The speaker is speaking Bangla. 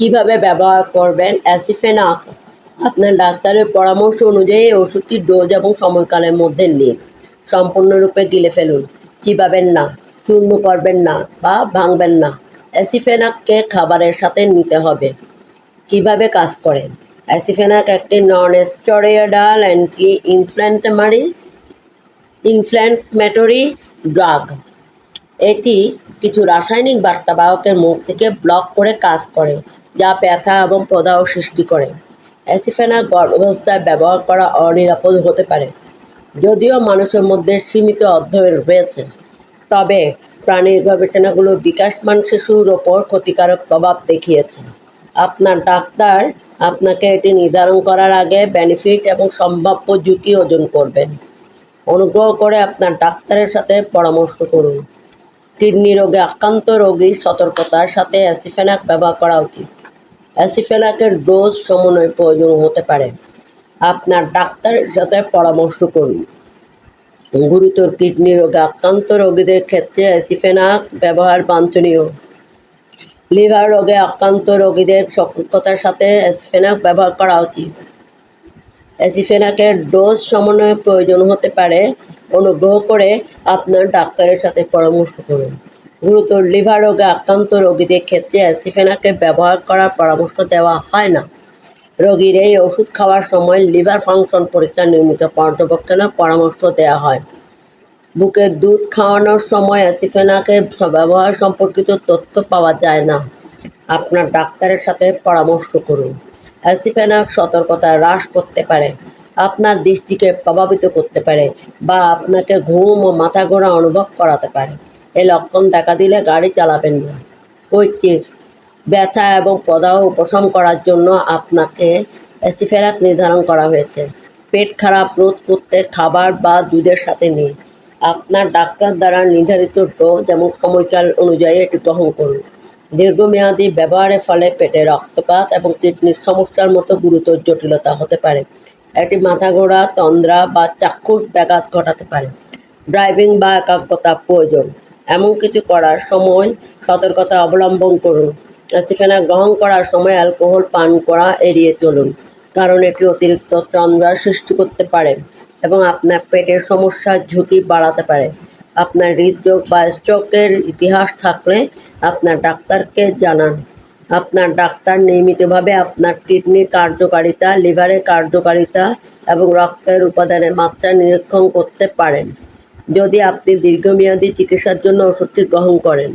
কীভাবে ব্যবহার করবেন? অ্যাসিফেনাক, আপনার ডাক্তারের পরামর্শ অনুযায়ী ওষুধটির ডোজ এবং সময়কালের মধ্যে নিন। সম্পূর্ণরূপে গিলে ফেলুন, চিবাবেন না, চূর্ণ করবেন না বা ভাঙবেন না। অ্যাসিফেনাককে খাবারের সাথে নিতে হবে। কীভাবে কাজ করে? অ্যাসিফেনাক একটি non steroidal anti inflammatory inflammatory drug. এটি কিছু রাসায়নিক বার্তাবাহকের মুখ থেকে ব্লক করে কাজ করে। যা ব্যথা এবং প্রদাহ সৃষ্টি করে। অ্যাসিফেনা গর্ভাবস্থায় ব্যবহার করা অনিরাপদ হতে পারে, যদিও মানুষের মধ্যে সীমিত অধ্যয়ন রয়েছে। তবে প্রাণীর গবেষণাগুলো বিকাশমান শিশুর ওপর ক্ষতিকারক প্রভাব দেখিয়েছে। আপনার ডাক্তার আপনাকে এটি নির্ধারণ করার আগে বেনিফিট এবং সম্ভাব্য ঝুঁকি ওজন করবেন। অনুগ্রহ করে আপনার ডাক্তারের সাথে পরামর্শ করুন। কিডনি রোগে আক্রান্ত রোগীর সতর্কতার সাথে অ্যাসিফেনাক ব্যবহার করা উচিত। অ্যাসিফেনাকের ডোজ সমন্বয় প্রয়োজন হতে পারে। আপনার ডাক্তারের সাথে পরামর্শ করুন। গুরুতর কিডনি রোগে আক্রান্ত রোগীদের ক্ষেত্রে অ্যাসিফেনাক ব্যবহার বাঞ্ছনীয়। লিভার রোগে আক্রান্ত রোগীদের সতর্কতার সাথে অ্যাসিফেনাক ব্যবহার করা উচিত। অ্যাসিফেনাকের ডোজ সমন্বয়ে প্রয়োজন হতে পারে। অনুগ্রহ করে আপনার ডাক্তারের সাথে পরামর্শ করুন। গুরুতর লিভার রোগে আক্রান্ত রোগীদের ক্ষেত্রে অ্যাসিফেনাকে ব্যবহার করার পরামর্শ দেওয়া হয় না। রোগীর এই ওষুধ খাওয়ার সময় লিভার ফাংশন পরীক্ষা নিয়মিত পর্যবেক্ষণের পরামর্শ দেওয়া হয়। বুকের দুধ খাওয়ানোর সময় অ্যাসিফেনাকের ব্যবহার সম্পর্কিত তথ্য পাওয়া যায় না। আপনার ডাক্তারের সাথে পরামর্শ করুন। অ্যাসিফেনাক সতর্কতা হ্রাস করতে পারে, আপনার দৃষ্টিকে প্রভাবিত করতে পারে বা আপনাকে ঘুম ও মাথা ঘোরা অনুভব করাতে পারে। এই লক্ষণ দেখা দিলে গাড়ি চালাবেন না। কুইক টিপস ব্যথা এবং প্রদাহ উপশম করার জন্য আপনাকে অ্যাসিফেরাক নির্ধারণ করা হয়েছে। পেট খারাপ রোধ করতে খাবার বা দুধের সাথে নিন। আপনার ডাক্তার দ্বারা নির্ধারিত ডোজ এবং সময়কাল অনুযায়ী এটি গ্রহণ করুন। দীর্ঘমেয়াদী ব্যবহারের ফলে পেটে রক্তপাত এবং কিডনির সমস্যার মতো গুরুতর জটিলতা হতে পারে। এটি মাথা ঘোরা, তন্দ্রা বা চাক্ষুষ ব্যাঘাত ঘটাতে পারে। ড্রাইভিং বা একাগ্রতা প্রয়োজন। এমন কিছু করার সময় সতর্কতা অবলম্বন করুন। অ্যাসিফেনা গ্রহণ করার সময় অ্যালকোহল পান করা এড়িয়ে চলুন, কারণ এটি অতিরিক্ত তন্দ্রার সৃষ্টি করতে পারে এবং আপনার পেটের সমস্যার ঝুঁকি বাড়াতে পারে। আপনার হৃদরোগ বা স্ট্রোকের ইতিহাস থাকলে আপনার ডাক্তারকে জানান। আপনার ডাক্তার নিয়মিতভাবে আপনার কিডনির কার্যকারিতা, লিভারের কার্যকারিতা এবং রক্তের উপাদানের মাত্রা নিরীক্ষণ করতে পারেন। যদি আপনি দীর্ঘমেয়াদী চিকিৎসার জন্য ওষুধটি গ্রহণ করেন।